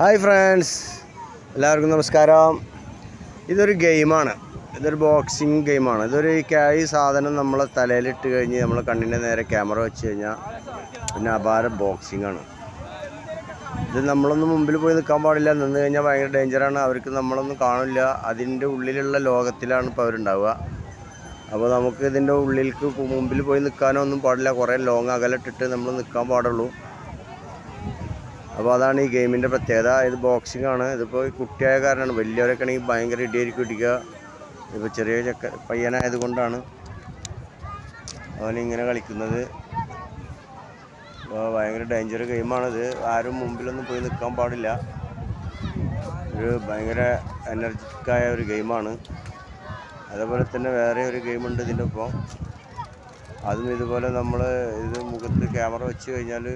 Hi friends എല്ലാവർക്കും നമസ്കാരം. ഇതൊരു ഗെയിമാണ്. ഇതൊരു ബോക്സിങ് ഗെയിമാണ്. ഇതൊരു ഈ സാധനം നമ്മളെ തലയിലിട്ട് കഴിഞ്ഞ് നമ്മളെ കണ്ണിന്റെ നേരെ ക്യാമറ വെച്ച് കഴിഞ്ഞാൽ പിന്നെ അപാര ബോക്സിംഗ് ആണ്. ഇത് നമ്മളൊന്നും മുമ്പിൽ പോയി നിൽക്കാൻ പാടില്ല. നിന്ന് കഴിഞ്ഞാൽ ഭയങ്കര ഡേഞ്ചറാണ് അവർക്ക് നമ്മളൊന്നും കാണില്ല. അതിന്റെ ഉള്ളിലുള്ള ലോകത്തിലാണ് ഇപ്പോൾ അവരുണ്ടാവുക. അപ്പോൾ നമുക്ക് ഇതിന്റെ ഉള്ളിലേക്ക് മുമ്പിൽ പോയി നിൽക്കാനോ ഒന്നും പാടില്ല. കുറേ ലോങ് അകലിട്ടിട്ട് നമ്മൾ നിൽക്കാൻ പാടുള്ളൂ. അപ്പോൾ അതാണ് ഈ ഗെയിമിന്റെ പ്രത്യേകത. ഇത് ബോക്സിംഗ് ആണ്. ഇതിപ്പോൾ കുട്ടിയായ കാരണമാണ്. വലിയവരൊക്കെ ആണെങ്കിൽ ഭയങ്കര ഇടിയായിരിക്കും ഇടിക്കുക. ഇപ്പോൾ ചെറിയ ചക്ക പയ്യനായത് കൊണ്ടാണ് അവനിങ്ങനെ കളിക്കുന്നത്. അപ്പോൾ ഭയങ്കര ഡേഞ്ചർ ഗെയിമാണിത് ആരും മുമ്പിലൊന്നും പോയി നിൽക്കാൻ പാടില്ല. ഒരു ഭയങ്കര എനർജിക്കായ ഒരു ഗെയിമാണ് അതേപോലെ തന്നെ വേറെ ഒരു ഗെയിമുണ്ട് ഇതിന്റെ ഒപ്പം. അതും ഇതുപോലെ നമ്മൾ ഇത് മുഖത്ത് ക്യാമറ വെച്ച് കഴിഞ്ഞാൽ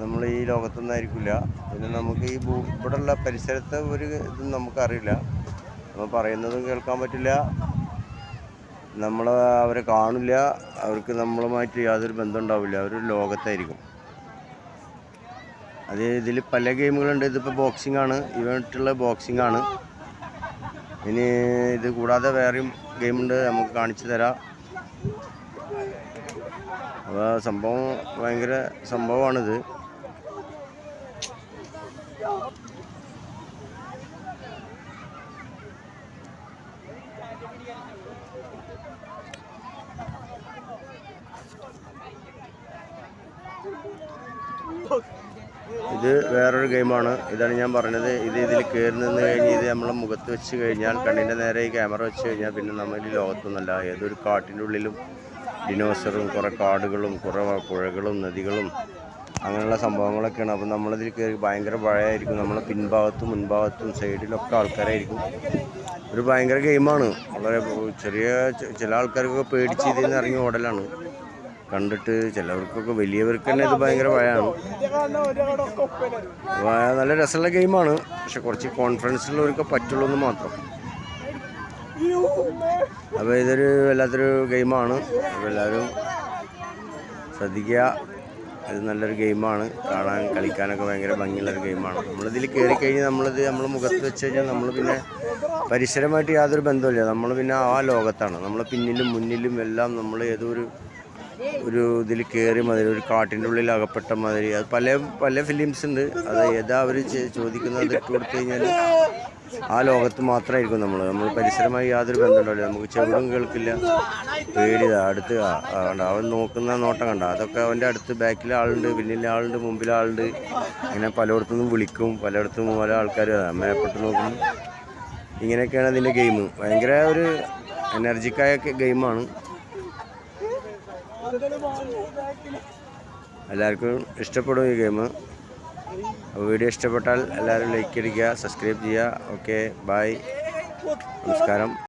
നമ്മൾ ഈ ലോകത്തൊന്നായിരിക്കില്ല പിന്നെ നമുക്ക് ഈ ഭൂ ഇവിടെയുള്ള പരിസരത്തെ ഒരു ഇതും നമുക്കറിയില്ല. നമ്മൾ പറയുന്നതും കേൾക്കാൻ പറ്റില്ല. നമ്മൾ അവരെ കാണില്ല. അവർക്ക് നമ്മളുമായിട്ട് യാതൊരു ബന്ധം ഉണ്ടാവില്ല. അവർ ലോകത്തായിരിക്കും. അത് ഇതിൽ പല ഗെയിമുകളുണ്ട്. ഇതിപ്പോൾ ബോക്സിംഗ് ആണ്. ഇവട്ടുള്ള ബോക്സിംഗ് ആണ്. ഇനി ഇത് കൂടാതെ വേറെയും ഗെയിമുണ്ട്. നമുക്ക് കാണിച്ചു തരാം. അപ്പോൾ സംഭവം ഭയങ്കര സംഭവമാണിത്. ഇത് വേറൊരു ഗെയിമാണ്. ഇതാണ് ഞാൻ പറഞ്ഞത്. ഇത് ഇതിൽ കയറി നിന്ന് കഴിഞ്ഞ് ഇത് നമ്മളെ മുഖത്ത് വെച്ച് കഴിഞ്ഞാൽ കണ്ണിന്റെ നേരെ ഈ ക്യാമറ വെച്ച് കഴിഞ്ഞാൽ പിന്നെ നമ്മൾ ഈ ലോകത്തൊന്നല്ല ഏതൊരു കാട്ടിന്റെ ഉള്ളിലും ഡിനോസറും കുറേ കാടുകളും കുറേ പുഴകളും നദികളും അങ്ങനെയുള്ള സംഭവങ്ങളൊക്കെയാണ്. അപ്പം നമ്മളിതിൽ കയറി ഭയങ്കര പഴയായിരിക്കും. നമ്മളെ പിൻഭാഗത്തും മുൻഭാഗത്തും സൈഡിലൊക്കെ ആൾക്കാരായിരിക്കും. ഒരു ഭയങ്കര ഗെയിമാണ്. വളരെ ചെറിയ ചില ആൾക്കാർക്കൊക്കെ പേടിച്ച് ഇതിൽ നിന്ന് ഇറങ്ങി ഓടലാണ്. കണ്ടിട്ട് ചിലവർക്കൊക്കെ വലിയവർക്ക് തന്നെ ഇത് ഭയങ്കര ഭയമാണ് നല്ല രസമുള്ള ഗെയിമാണ്. പക്ഷെ കുറച്ച് കോൺഫിഡൻസുള്ളവർക്ക് പറ്റുള്ളൂ എന്ന് മാത്രം. അപ്പോൾ ഇതൊരു വല്ലാത്തൊരു ഗെയിമാണ്. എല്ലാവരും ശ്രദ്ധിക്കുക. ഇത് നല്ലൊരു ഗെയിമാണ്. കാണാൻ കളിക്കാനൊക്കെ ഭയങ്കര ഭംഗിയുള്ളൊരു ഗെയിമാണ്. നമ്മളിതിൽ കയറി കഴിഞ്ഞാൽ നമ്മളിത് നമ്മൾ മുഖത്ത് വെച്ച് കഴിഞ്ഞാൽ നമ്മൾ പിന്നെ പരിസരമായിട്ട് യാതൊരു ബന്ധമില്ല നമ്മൾ പിന്നെ ആ ലോകത്താണ്. നമ്മൾ പിന്നിലും മുന്നിലും എല്ലാം നമ്മൾ ഏതോ ഒരു ഒരു ഇതിൽ കയറി മാതിരി ഒരു കാട്ടിന്റെ ഉള്ളിൽ അകപ്പെട്ട മാതിരി അത് പല പല ഫിലിംസ് ഉണ്ട്. അത് ഏതാ അവർ ചോദിക്കുന്നത് ഇട്ട് കൊടുത്തു കഴിഞ്ഞാൽ ആ ലോകത്ത് മാത്രമായിരിക്കും നമ്മൾ നമ്മൾ പരിസരമായി യാതൊരു ബന്ധമുണ്ടാവില്ല. നമുക്ക് ചെവിടും കേൾക്കില്ല. പേടിയതാ അടുത്ത് കണ്ട. അവൻ നോക്കുന്ന നോട്ടം കണ്ട. അതൊക്കെ അവന്റെ അടുത്ത് ബാക്കിൽ ആളുണ്ട് പിന്നിലെ ആളുണ്ട് മുമ്പിലെ ആളുണ്ട്. ഇങ്ങനെ പലയിടത്തുനിന്നും വിളിക്കും. പലയിടത്തും പല ആൾക്കാർ മേപ്പെട്ട് നോക്കും. ഇങ്ങനെയൊക്കെയാണ് അതിന്റെ ഗെയിം. ഭയങ്കര ഒരു എനർജിക്കായ ഗെയിമാണ്. എല്ലാവർക്കും ഇഷ്ടപ്പെടും ഈ ഗെയിം. വീഡിയോ ഇഷ്ടപ്പെട്ടാൽ എല്ലാവരും ലൈക്ക് അടിക്കുക സബ്സ്ക്രൈബ് ചെയ്യുക. ഓക്കെ ബായ് നമസ്കാരം.